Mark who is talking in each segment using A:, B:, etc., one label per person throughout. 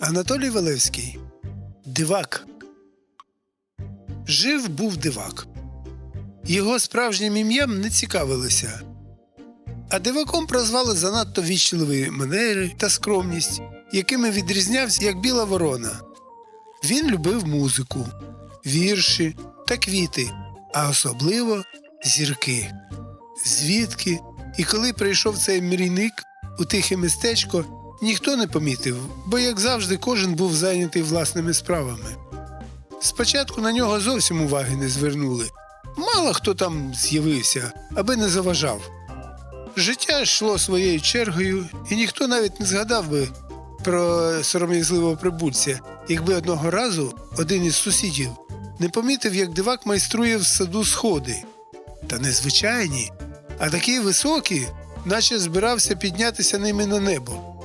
A: Анатолій Валевський Дивак. Жив був дивак. Його справжнім ім'ям не цікавилися. А диваком прозвали занадто вічливі манери та скромність, якими відрізнявся як біла ворона. Він любив музику, вірші та квіти, а особливо зірки. Звідки і коли прийшов цей мрійник у тихе містечко, ніхто не помітив, бо, як завжди, кожен був зайнятий власними справами. Спочатку на нього зовсім уваги не звернули. Мало хто там з'явився, аби не заважав. Життя йшло своєю чергою, і ніхто навіть не згадав би про сором'язливого прибульця, якби одного разу один із сусідів не помітив, як дивак майструє в саду сходи. Та не звичайні, а такі високі, наче збирався піднятися ними на небо.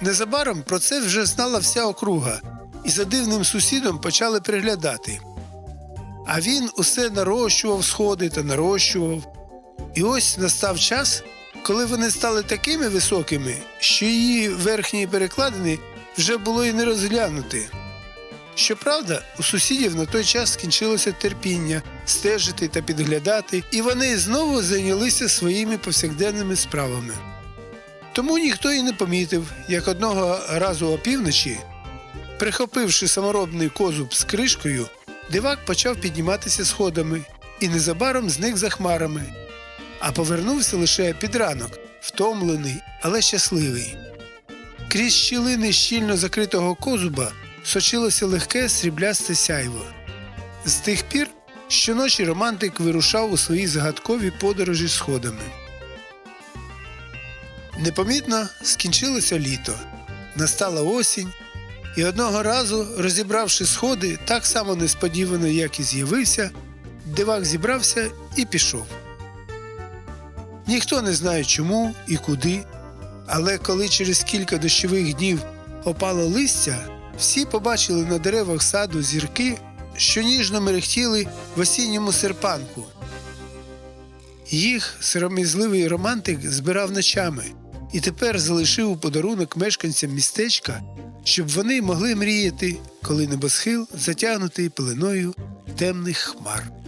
A: Незабаром про це вже знала вся округа, і за дивним сусідом почали приглядати. А він усе нарощував сходи та нарощував. І ось настав час, коли вони стали такими високими, що її верхні перекладини вже було і не розглянути. Щоправда, у сусідів на той час скінчилося терпіння стежити та підглядати, і вони знову зайнялися своїми повсякденними справами. Тому ніхто і не помітив, як одного разу опівночі, прихопивши саморобний козуб з кришкою, дивак почав підніматися сходами і незабаром зник за хмарами, а повернувся лише під ранок, втомлений, але щасливий. Крізь щілини щільно закритого козуба сочилося легке сріблясте сяйво. З тих пір щоночі романтик вирушав у свої загадкові подорожі сходами. Непомітно скінчилося літо, настала осінь, і одного разу, розібравши сходи так само несподівано, як і з'явився, дивак зібрався і пішов. Ніхто не знає чому і куди, але коли через кілька дощових днів опало листя, всі побачили на деревах саду зірки, що ніжно мерехтіли в осінньому серпанку. Їх сором'язливий романтик збирав ночами і тепер залишив у подарунок мешканцям містечка, щоб вони могли мріяти, коли небосхил затягнутий пеленою темних хмар.